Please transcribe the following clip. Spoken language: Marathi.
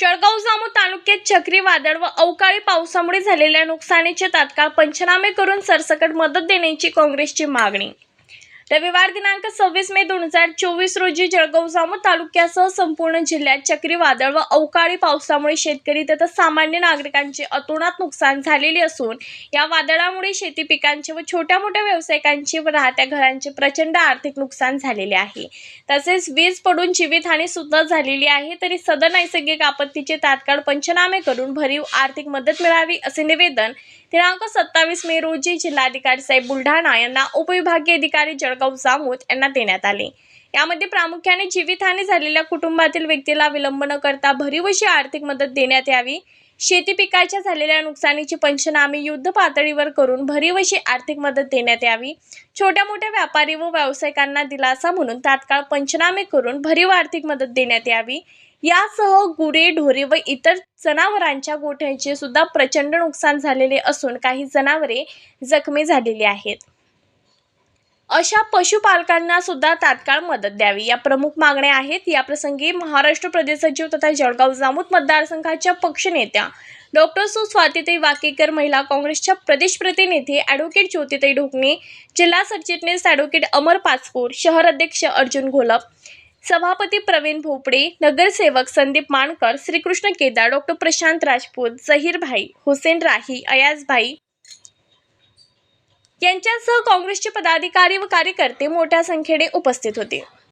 जळगाव जामू तालुक्यात चक्रीवादळ व अवकाळी पावसामुळे झालेल्या नुकसानीचे तात्काळ पंचनामे करून सरसकट मदत देण्याची काँग्रेसची मागणी. रविवार दिनांक सव्वीस मे दोन हजार चोवीस रोजी जळगाव जामोद तालुक्यासह संपूर्ण जिल्ह्यात चक्रीवादळ व अवकाळी पावसामुळे शेतकरी तथा सामान्य नागरिकांचे अतोनात नुकसान झालेले असून या वादळामुळे शेती पिकांचे व छोट्या मोठ्या व्यावसायिकांचे व राहत्या घरांचे प्रचंड आर्थिक नुकसान झालेले आहे. तसेच वीज पडून जीवितहानी सुद्धा झालेली आहे तरी सदर नैसर्गिक आपत्तीचे तात्काळ पंचनामे करून भरीव आर्थिक मदत मिळावी असे निवेदन दिनांक सत्तावीस मे रोजी जिल्हाधिकारी साहेब बुलढाणा यांना उपविभागीय अधिकारी जळगाव जामोद यांना देण्यात आले. यामध्ये प्रामुख्याने जीवितहानी झालेल्या कुटुंबातील व्यक्तीला विलंब न करता भरीव अशी आर्थिक मदत देण्यात यावी शेती पिकाच्या झालेल्या नुकसानीची पंचनामे युद्ध पातळीवर करून भरीव अशी आर्थिक मदत देण्यात यावी छोट्या मोठ्या व्यापारी व व्यावसायिकांना दिलासा म्हणून तात्काळ पंचनामे करून भरीव आर्थिक मदत देण्यात यावी. यासह गुरे ढोरे व इतर जनावरांच्या गोठ्यांचे सुद्धा प्रचंड नुकसान झालेले असून काही जनावरे जखमी झालेली आहेत. अशा पशुपालकांना सुद्धा तात्काळ मदत द्यावी. या प्रमुख मागण्या आहेत. याप्रसंगी महाराष्ट्र प्रदेश सचिव तथा जळगाव जामूत मतदारसंघाच्या पक्षनेत्या डॉक्टर सुस्वातीताई वाकेकर महिला काँग्रेसच्या प्रदेश प्रतिनिधी ॲडव्होकेट ज्योतिताई ढोकणे जिल्हा सरचिटणीस ॲडव्होकेट अमर पाचपूर शहर अध्यक्ष अर्जुन घोलप सभापती प्रवीण भोपडे नगरसेवक संदीप मानकर श्रीकृष्ण केदार डॉक्टर प्रशांत राजपूत जहीर भाई हुसेन राही अयाज भाई यांच्यासह काँग्रेसचे पदाधिकारी व कार्यकर्ते मोठ्या संख्येने उपस्थित होते.